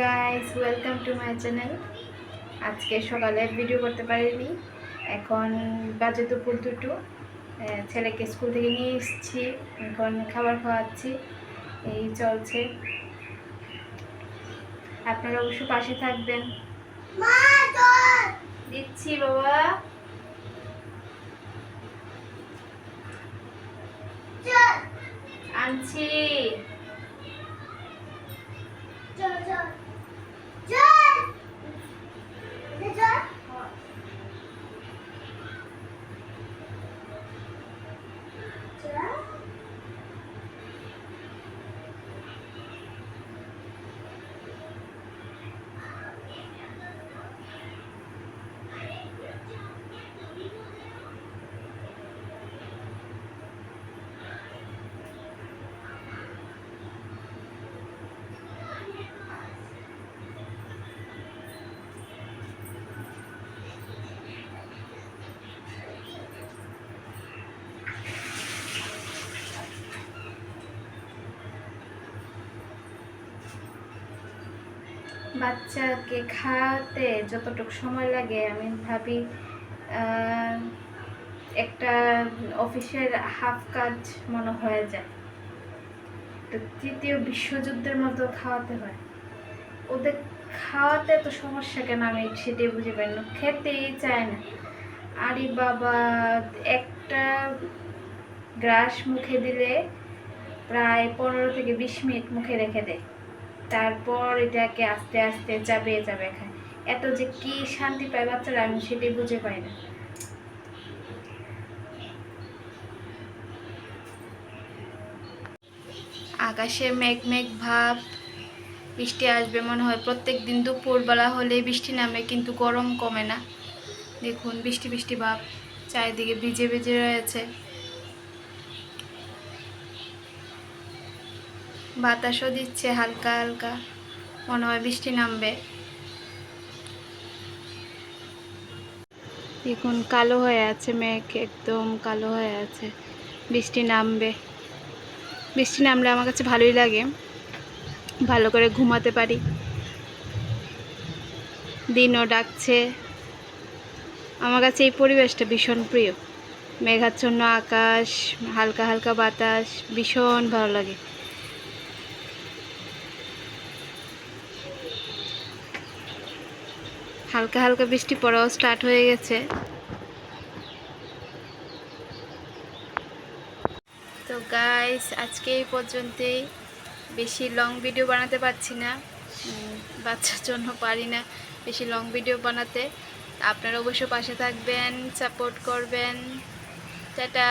Guys welcome to my channel আজকে সকালে video করতে পারিনি। এখন বাজে দুপুর দুটো। ছেলেকে স্কুল থেকে নিয়ে এসেছি। এখন খাবার খাওয়াচ্ছি। এই চলছে। আপনারা অবশ্য পাশে থাকবেন। দিচ্ছি বাবা। আনছি। বাচ্চাকে খাওয়াতে যতটুকু সময় লাগে আমি ভাবি একটা অফিসের হাফ কাজ মনে হয়ে যায়। তো তৃতীয় বিশ্বযুদ্ধের মতো খাওয়াতে হয়। ওদের খাওয়াতে তো সমস্যা কেন? আমি সেটাই বুঝে পাই না। খেতেই চায় না। আরে বাবা, একটা গ্রাস মুখে দিলে প্রায় পনেরো থেকে বিশ মিনিট মুখে রেখে দেয়। তারপর এটাকে আস্তে আস্তে চাপিয়ে যাবে খায় এত যে কি শান্তি পায় বাচ্চারা, আমি সেটাই বুঝে পাই না। আকাশে মেঘ মেঘ ভাব, বৃষ্টি আসবে মনে হয়। প্রত্যেক দিন দুপুরবেলা হলে বৃষ্টি নামে, কিন্তু গরম কমে না। দেখুন, বৃষ্টি বৃষ্টি ভাব, চারিদিকে ভিজে ভিজে রয়েছে। বাতাসও দিচ্ছে, হালকা হালকা। মনে হয় বৃষ্টি নামবে। দেখুন, কালো হয়ে আছে মেঘ, একদম কালো হয়ে আছে। বৃষ্টি নামবে। বৃষ্টি নামলে আমার কাছে ভালোই লাগে। ভালো করে ঘুমাতে পারি। দিনও ডাকছে। আমার কাছে এই পরিবেশটা ভীষণ প্রিয়। মেঘাচ্ছন্ন আকাশ, হালকা হালকা বাতাস, ভীষণ ভালো লাগে। হালকা হালকা বৃষ্টি পড়াও স্টার্ট হয়ে গেছে। তো গাইস আজকে এই পর্যন্তই। বেশি লং ভিডিও বানাতে পারছি না। বাচ্চার জন্য পারি না বেশি লং ভিডিও বানাতে। আপনারা অবশ্য পাশে থাকবেন সাপোর্ট করবেন। টাটা!